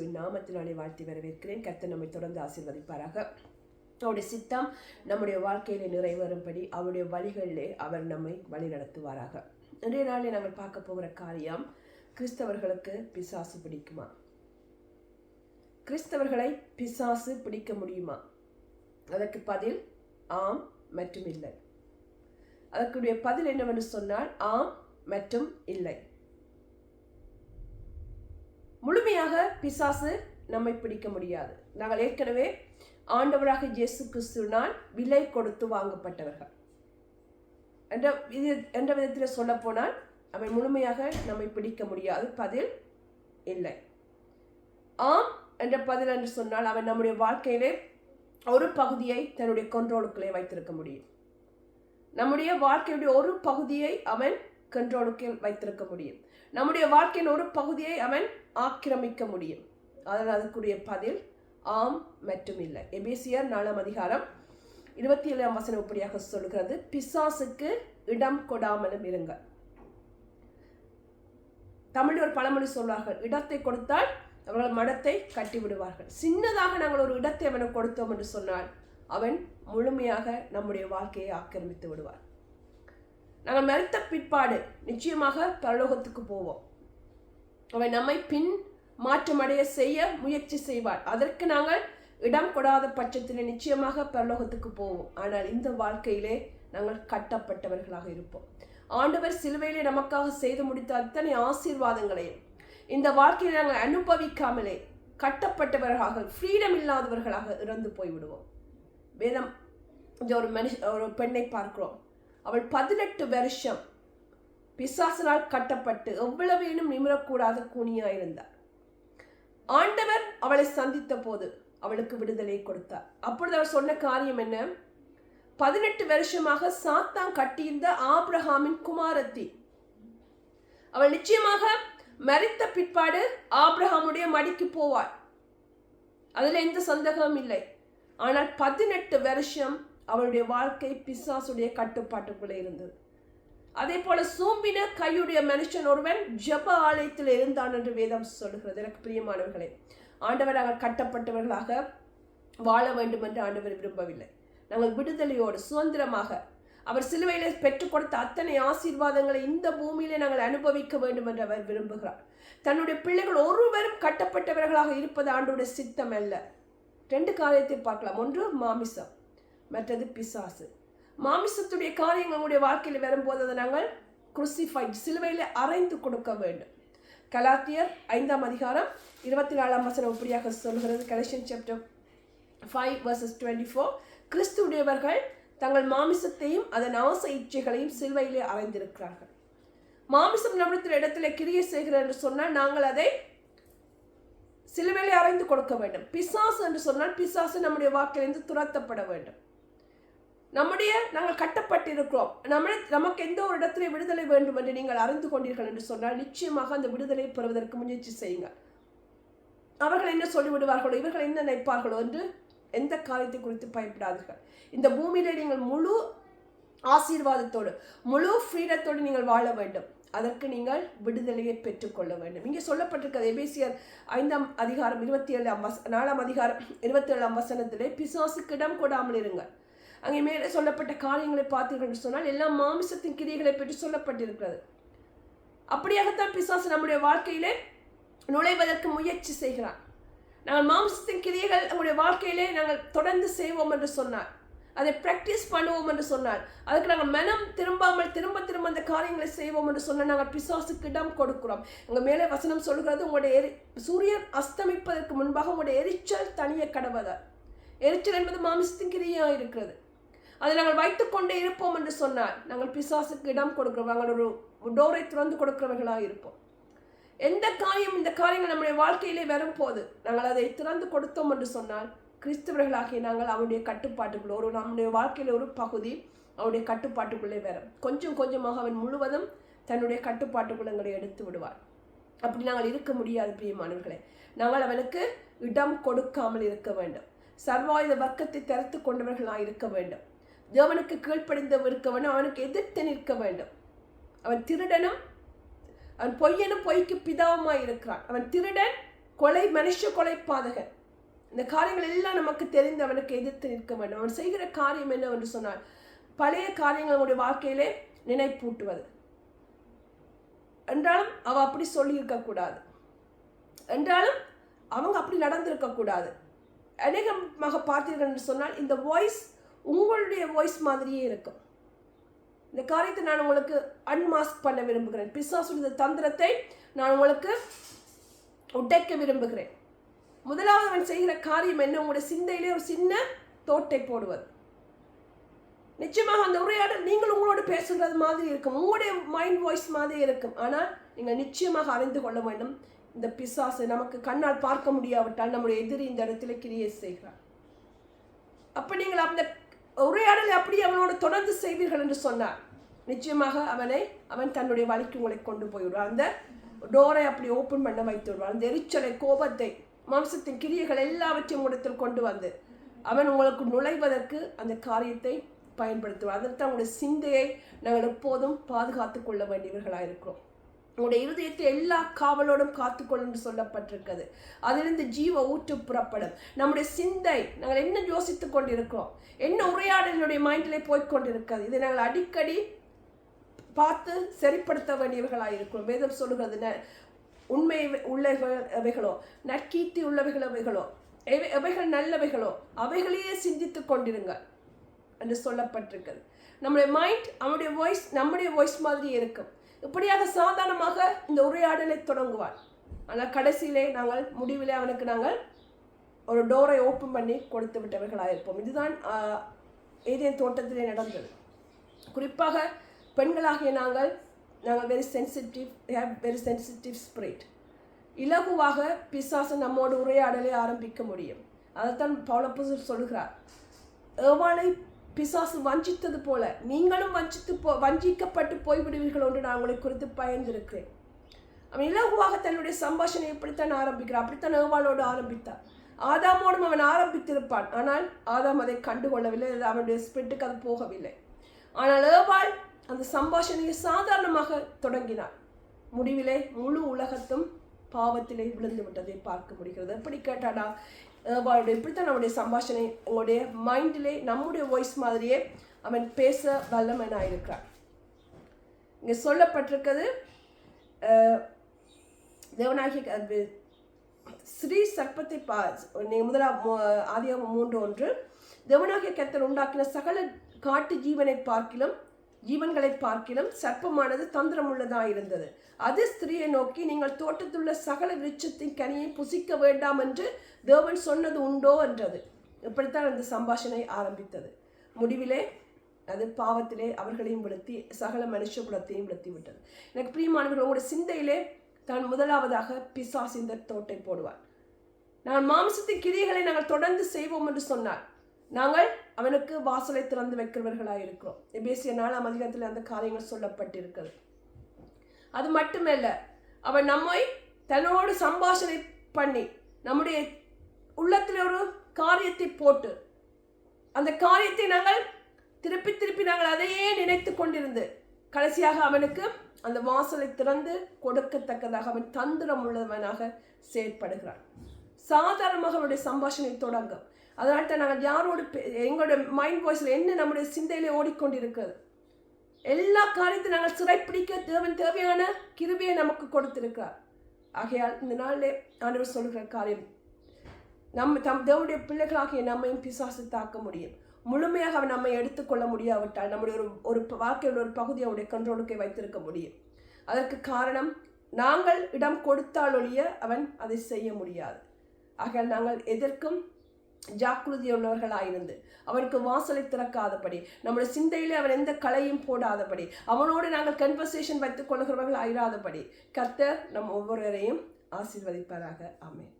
நாமத்தினாலே வாழ்த்தி வரவேற்கிறேன். கர்த்தர் நம்மை தொடர்ந்து ஆசீர்வதிப்பாராக. அவருடைய சித்தம் நம்முடைய வாழ்க்கையிலே நிறைவேறும்படி அவருடைய வழிகளிலே அவர் நம்மை வழி நடத்துவாராக. இன்றைய நாளில் நாங்கள் பார்க்க போகிற காரியம் கிறிஸ்தவர்களுக்கு பிசாசு பிடிக்குமா? கிறிஸ்தவர்களை பிசாசு பிடிக்க முடியுமா? அதற்கு பதில் ஆம் மற்றும் இல்லை. அதற்குடைய பதில் என்னவென்று சொன்னால் ஆம் மற்றும் இல்லை. முழுமையாக பிசாசு நம்மை பிடிக்க முடியாது. நாங்கள் ஏற்கனவே ஆண்டவராக இயேசு கிறிஸ்துனால் விலை கொடுத்து வாங்கப்பட்டவர்கள். என்ற இது என்ற விதத்தில் சொல்லப்போனால் அவன் முழுமையாக நம்மை பிடிக்க முடியாது. பதில் இல்லை. ஆம் என்ற பதில் என்று சொன்னால் அவன் நம்முடைய வாழ்க்கையிலே ஒரு பகுதியை தன்னுடைய கண்ட்ரோலுக்குள்ளே வைத்திருக்க முடியும். நம்முடைய வாழ்க்கையுடைய ஒரு பகுதியை அவன் கண்ட்ரோலுக்கு வைத்திருக்க முடியும். நம்முடைய வாழ்க்கையின் ஒரு பகுதியை அவன் ஆக்கிரமிக்க முடியும். அதனால் அதுக்குரிய பதில் ஆம் மற்றும் இல்லை. எபேசியர் நாலாம் அதிகாரம் இருபத்தி ஏழாம் வசனம் இப்படியாக சொல்கிறது பிசாசுக்கு இடம் கொடாமலும் இருங்கள் தமிழ் ஒரு பழமொழி சொல்வார்கள் இடத்தை கொடுத்தால் அவர்கள் மடத்தை கட்டி விடுவார்கள் சின்னதாக நாங்கள் ஒரு இடத்தை அவனுக்கு கொடுத்தோம் என்று சொன்னால் அவன் முழுமையாக நம்முடைய வாழ்க்கையை ஆக்கிரமித்து விடுவார். நாங்கள் மறுத்த பிற்பாடு நிச்சயமாக பரலோகத்துக்கு போவோம். அவன் நம்மை பின் மாற்றமடைய செய்ய முயற்சி செய்வார் அதற்கு நாங்கள் இடம் கொடாத பட்சத்தில் நிச்சயமாக பரலோகத்துக்கு போவோம். ஆனால் இந்த வாழ்க்கையிலே நாங்கள் கட்டப்பட்டவர்களாக இருப்போம். ஆண்டவர் சிலுவையிலே நமக்காக செய்து முடித்த அத்தனை ஆசீர்வாதங்களையும் இந்த வாழ்க்கையை நாங்கள் அனுபவிக்காமலே கட்டப்பட்டவர்களாக ஃப்ரீடம் இல்லாதவர்களாக இறந்து போய்விடுவோம். வேதம் இந்த ஒரு மனுஷ ஒரு பெண்ணை பார்க்கிறோம். அவள் பதினெட்டு வருஷம் பிசாசனால் கட்டப்பட்டு எவ்வளவேனும் நிமிரக்கூடாத கூனியாயிருந்தார் ஆண்டவர் அவளை சந்தித்த போது அவளுக்கு விடுதலை கொடுத்தார். அப்பொழுது அவர் சொன்ன காரியம் என்ன? பதினெட்டு வருஷமாக சாத்தான் கட்டியிருந்த ஆப்ரஹாமின் குமாரத்தி. அவள் நிச்சயமாக மறித்த பிற்பாடு ஆப்ரஹாமுடைய மடிக்கு போவாள். அதில் எந்த சந்தேகமும் இல்லை. ஆனால் பதினெட்டு வருஷம் அவளுடைய வாழ்க்கை பிசாசுடைய கட்டுப்பாட்டுக்குள்ளே இருந்தது. அதே போல சோம்பின கையுடைய மனுஷன் ஒருவன் ஜப ஆலயத்தில் இருந்தான் என்று வேதம் சொல்கிறது எனக்கு பிரியமானவர்களே ஆண்டவர் நாங்கள் கட்டப்பட்டவர்களாக வாழ வேண்டும் என்று ஆண்டவர் விரும்பவில்லை. நாங்கள் விடுதலையோடு சுதந்திரமாக அவர் சிலுவையில் பெற்றுக் கொடுத்த அத்தனை ஆசீர்வாதங்களை இந்த பூமியிலே நாங்கள் அனுபவிக்க வேண்டும் என்று அவர் விரும்புகிறார். தன்னுடைய பிள்ளைகள் ஒருவரும் கட்டப்பட்டவர்களாக இருப்பது ஆண்டோட சித்தம் அல்ல. ரெண்டு காரியத்தை பார்க்கலாம். ஒன்று மாமிசம். மற்றது பிசாசு. மாமிசத்துடைய காரியம் நம்முடைய வாழ்க்கையில் வரும்போது அதை நாங்கள் குருசிஃபைட் சிலுவையில் அரைந்து கொடுக்க வேண்டும். கலாத்தியர் ஐந்தாம் அதிகாரம் இருபத்தி நாலாம் வசனம் இப்படியாக சொல்கிறது. Collection chapter five verses twenty four கிறிஸ்துடையவர்கள் தங்கள் மாமிசத்தையும் அதன் ஆசை இச்சைகளையும் சிலுவையிலே அறைந்திருக்கிறார்கள் மாமிசம் நம்மிடத்தில் இடத்துல கிரியை செய்கிறது என்று சொன்னால் நாங்கள் அதை சிலுவையிலே அறைந்து கொடுக்க வேண்டும். பிசாசு என்று சொன்னால் பிசாசு நம்முடைய வாக்கிலிருந்து துரத்தப்பட வேண்டும். நம்முடைய நாங்கள் கட்டப்பட்டிருக்கிறோம். நம்ம நமக்கு எந்த ஒரு இடத்துல விடுதலை வேண்டும் என்று நீங்கள் அறிந்து கொண்டீர்கள் என்று சொன்னால் நிச்சயமாக அந்த விடுதலை பெறுவதற்கு முயற்சி செய்யுங்கள். அவர்கள் என்ன சொல்லிவிடுவார்களோ இவர்கள் என்ன நினைப்பார்களோ என்று எந்த காரியத்தை குறித்து பயப்படாதீர்கள். இந்த பூமியில நீங்கள் முழு ஆசீர்வாதத்தோடு முழு ஃப்ரீடத்தோடு நீங்கள் வாழ வேண்டும். அதற்கு நீங்கள் விடுதலையை பெற்றுக்கொள்ள வேண்டும். இங்கே சொல்லப்பட்டிருக்கிறது எபேசியர் ஐந்தாம் அதிகாரம் இருபத்தி ஏழாம் வச நாலாம் அதிகாரம் இருபத்தி ஏழாம் வசனத்திலே பிசாசுக்கிடம் கொடாமல் இருங்கள். அங்கே மேலே சொல்லப்பட்ட காரியங்களை பார்த்தீர்கள் என்று சொன்னால் எல்லா மாமிசத்தின் கிரியைகளை பற்றி சொல்லப்பட்டிருக்கிறது. அப்படியாகத்தான் பிசாசு நம்முடைய வாழ்க்கையிலே நுழைவதற்கு முயற்சி செய்கிறான். நாங்கள் மாம்சத்தின் கிரியைகள் நம்முடைய வாழ்க்கையிலே நாங்கள் தொடர்ந்து செய்வோம் என்று சொன்னார். அதை ப்ராக்டிஸ் பண்ணுவோம் என்று சொன்னார். அதுக்கு நாங்கள் மனம் திரும்பாமல் திரும்ப திரும்ப அந்த காரியங்களை செய்வோம் என்று சொன்னால் நாங்கள் பிசாசுக்கு இடம் கொடுக்கிறோம். உங்கள் மேலே வசனம் சொல்கிறது உங்களுடைய எரி சூரியன் அஸ்தமிப்பதற்கு முன்பாக உங்களுடைய எரிச்சல் தனிய கடவதார் எரிச்சல் என்பது மாமிசத்தின் கிரியாக இருக்கிறது. அதை நாங்கள் வைத்துக்கொண்டே இருப்போம் என்று சொன்னால் நாங்கள் பிசாசுக்கு இடம் கொடுக்கிறோம். நாங்கள் ஒரு டோரை திறந்து கொடுக்கிறவர்களாக இருப்போம். எந்த காரியம் இந்த காரியங்கள் நம்முடைய வாழ்க்கையிலே வரும்போது நாங்கள் அதை திறந்து கொடுத்தோம் என்று சொன்னால் கிறிஸ்தவர்களாகிய நாங்கள் அவருடைய கட்டுப்பாட்டுக்குள்ள ஒரு நம்முடைய வாழ்க்கையில் ஒரு பகுதி அவருடைய கட்டுப்பாட்டுக்குள்ளே வரும். கொஞ்சம் கொஞ்சமாக அவன் முழுவதும் தன்னுடைய கட்டுப்பாட்டுக்குள்ள எங்களை எடுத்து விடுவார். அப்படி நாங்கள் இருக்க முடியாது பிரியமானவர்களே. நாங்கள் அவனுக்கு இடம் கொடுக்காமல் இருக்க வேண்டும். சர்வாயுத வர்க்கத்தை திறத்து கொண்டவர்களாக இருக்க வேண்டும். தேவனுக்கு கீழ்ப்படிந்து இருக்க அவனுக்கு எதிர்த்து நிற்க வேண்டும். அவன் திருடனும் அவன் பொய்யனும் பொய்க்கு பிதாவுமாய் இருக்கிறான். அவன் திருடன் கொலை மனுஷ கொலை பாதகன். இந்த காரியங்கள் எல்லாம் நமக்கு தெரிந்து அவனுக்கு எதிர்த்து நிற்க வேண்டும். அவன் செய்கிற காரியம் என்னவென்று சொன்னால் பழைய காரியங்கள் நம்முடைய வாழ்க்கையிலே நினைப்பூட்டுவது. என்றாலும் அவ அப்படி சொல்லியிருக்க கூடாது. என்றாலும் அவங்க அப்படி நடந்திருக்க கூடாது. அநேகமாக பார்த்தீர்கள் என்று சொன்னால் இந்த வாய்ஸ் உங்களுடைய வாய்ஸ் மாதிரியே இருக்கும். இந்த காரியத்தை நான் உங்களுக்கு அன்மாஸ்க் பண்ண விரும்புகிறேன். பிசாசுடைய தந்திரத்தை நான் உங்களுக்கு உடைக்க விரும்புகிறேன். முதலாவது அவன் செய்கிற காரியம் என்ன? உங்களுடைய சிந்தையிலே ஒரு சின்ன தோட்டை போடுவது. நிச்சயமாக அந்த உரையாடல் நீங்கள் உங்களோட பேசுகிறது மாதிரி இருக்கும். உங்களுடைய மைண்ட் வாய்ஸ் மாதிரி இருக்கும். ஆனால் நீங்கள் நிச்சயமாக அறிந்து கொள்ள வேண்டும் இந்த பிசாசு நமக்கு கண்ணால் பார்க்க முடியாவிட்டால் நம்முடைய எதிரி இந்த இடத்துல கிரியை செய்கிறார். அப்போ நீங்கள் அந்த உரையாடலை அப்படி அவனோடு தொடர்ந்து செய்வீர்கள் என்று சொன்னார் நிச்சயமாக அவனை அவன் தன்னுடைய வழிக்கு உங்களை கொண்டு போயிடுவான் அந்த டோரை அப்படி ஓப்பன் பண்ண வைத்து விடுவார் அந்த எரிச்சலை கோபத்தை மாம்சத்தின் கிரியைகள் எல்லாவற்றையும் உடத்தில் கொண்டு வந்து அவன் உங்களுக்கு நுழைவதற்கு அந்த காரியத்தை பயன்படுத்துவார் அதற்கு அவங்களுடைய சிந்தையை நாங்கள் எப்போதும் பாதுகாத்து கொள்ள வேண்டியவர்களாக இருக்கிறோம் உங்களுடைய இருதயத்தை எல்லா காவலோடும் காத்துக்கொள் என்று சொல்லப்பட்டிருக்கிறது. அதிலிருந்து ஜீவ ஊற்று புறப்படும். நம்முடைய சிந்தை நாங்கள் என்ன யோசித்துக் கொண்டிருக்கிறோம்? என்ன உரையாடலுடைய மைண்டிலே போய்க்கொண்டிருக்கிறது இதை நாங்கள் அடிக்கடி பார்த்து சரிப்படுத்த வேண்டியவர்களாக இருக்கிறோம். வேதம் சொல்லுகிறது உண்மை உள்ளவைகளோ நற்கீர்த்தி உள்ளவைகளவைகளோ எவை எவைகள் நல்லவைகளோ அவைகளையே சிந்தித்து கொண்டிருங்கள் என்று சொல்லப்பட்டிருக்கிறது. நம்முடைய மைண்ட் அவனுடைய வாய்ஸ் நம்முடைய வாய்ஸ் மாதிரி இருக்கும். இப்படியாக சாதாரணமாக இந்த உரையாடலை தொடங்குவார்? ஆனால் கடைசியிலே நாங்கள் முடிவிலே அவனுக்கு நாங்கள் ஒரு டோரை ஓப்பன் பண்ணி கொடுத்து விட்டவர்களாக இருப்போம். இதுதான் ஏதேன் தோட்டத்திலே நடந்தது. குறிப்பாக பெண்களாகிய நாங்கள் நாங்கள் very sensitive have very sensitive spirit இலகுவாக பிசாசு நம்மோடு உரையாடலை ஆரம்பிக்க முடியும். அதைத்தான் பௌலப்பு சொல்கிறார் எவனை பிசாசு வஞ்சித்தது போல. நீங்களும் வஞ்சித்து போ வஞ்சிக்கப்பட்டு போய்விடுவீர்கள் என்று நான் உங்களை குறித்து பயந்திருக்கிறேன். அவன் இலகுவாக தன்னுடைய சம்பாஷணை எப்படித்தான் ஆரம்பிக்கிறான். அப்படித்தான் ஏவாளோடு ஆரம்பித்தான். ஆதாமோடும் அவன் ஆரம்பித்திருப்பான். ஆனால் ஆதாம் அதை கண்டுகொள்ளவில்லை. அது அவனுடைய ஸ்பிரிட்டுக்கு அது போகவில்லை. ஆனால் ஏவாள் அந்த சம்பாஷணையை சாதாரணமாக தொடங்கினார் முடிவிலே முழு உலகத்தும் பாவத்திலே விழுந்து விட்டதை பார்க்க முடிகிறது. எப்படி கேட்டாடா ஏவாளுடைய இப்படித்தான் நம்முடைய சம்பாஷணை உங்களுடைய மைண்டிலே நம்முடைய வாய்ஸ் மாதிரியே அவன் பேச வல்லமனாயிருக்கிறான் இங்கே சொல்லப்பட்டிருக்கிறது அஹ், தேவனாகிய ஸ்ரீ சர்ப்பத்தை பா நீங்கள் முதலா ஆதியாகமம் மூன்று ஒன்று தேவனாகிய கர்த்தர் உண்டாக்கின சகல காட்டு ஜீவனை பார்க்கிலும் ஜீவன்களை பார்க்கிலும் சர்ப்பமானது தந்திரமுள்ளதாக இருந்தது அது ஸ்திரியை நோக்கி நீங்கள் தோட்டத்துள்ள சகல விருட்சத்தின் கனியை புசிக்க வேண்டாம் என்று தேவன் சொன்னது உண்டோ? என்றது. இப்படித்தான் அந்த சம்பாஷணை ஆரம்பித்தது. முடிவிலே அது பாவத்திலே அவர்களையும் விழுத்தி சகல மனுஷ குலத்தையும் விழுத்தி விட்டது எனக்கு பிரியமானவர்கள் உங்களுடைய சிந்தையிலே தான் முதலாவதாக பிசாஸ் இந்த தோட்டை போடுவார். நான் மாம்சத்தின் கிரியைகளை நாங்கள் தொடர்ந்து செய்வோம் என்று சொன்னார். நாங்கள் அவனுக்கு வாசலை திறந்து வைக்கிறவர்களாக இருக்கிறோம் எபேசிய நாலாம் அதிகாரத்தில் அந்த காரியங்கள் சொல்லப்பட்டிருக்கிறது. அது மட்டுமல்ல அவன் நம்மை தன்னோடு சம்பாஷணை பண்ணி நம்முடைய உள்ளத்தில் ஒரு காரியத்தை போட்டு அந்த காரியத்தை நாங்கள் திருப்பி திருப்பி நாங்கள் அதையே நினைத்து கொண்டிருந்து கடைசியாக அவனுக்கு அந்த வாசலை திறந்து கொடுக்கத்தக்கதாக அவன் தந்திரம் உள்ளவனாக செயற்படுகிறான். சாதாரணமாக அவனுடைய சம்பாஷணை தொடங்கும். அதனால தான் நாங்கள் யாரோடு எங்களோட மைண்ட் வாய்ஸில் என்ன நம்முடைய சிந்தையிலே ஓடிக்கொண்டிருக்கிறது? எல்லா காரியத்தையும் நாங்கள் சிறைப்பிடிக்க தேவன் தேவையான கிருபியை நமக்கு கொடுத்திருக்கிறார். ஆகையால் இந்த நாளிலே ஆண்டவர் சொல்கிற காரியம் நம்ம தம் தேவனுடைய பிள்ளைகளாகிய நம்மையும் பிசாசு தாக்க முடியும். முழுமையாக அவன் நம்மை எடுத்துக்கொள்ள முடியாவிட்டால் நம்முடைய ஒரு ஒரு வாழ்க்கையோட ஒரு பகுதியை அவனுடைய கண்ட்ரோலுக்கு வைத்திருக்க முடியும். அதற்கு காரணம் நாங்கள் இடம் கொடுத்தாலொழிய அவன் அதை செய்ய முடியாது. ஆகையால் நாங்கள் எதற்கும் ஜாக்கிரதையுள்ளவர்களாயிருந்து அவனுக்கு வாசலை திறக்காதபடி நம்முடைய சிந்தையிலே அவன் எந்த கலையும் போடாதபடி அவனோடு நாங்கள் கன்வர்சேஷன் வைத்துக் கொள்கிறவர்கள் ஆயிராதபடி கர்த்தர் நம் ஒவ்வொருவரையும் ஆசீர்வதிப்பாராக. ஆமென்.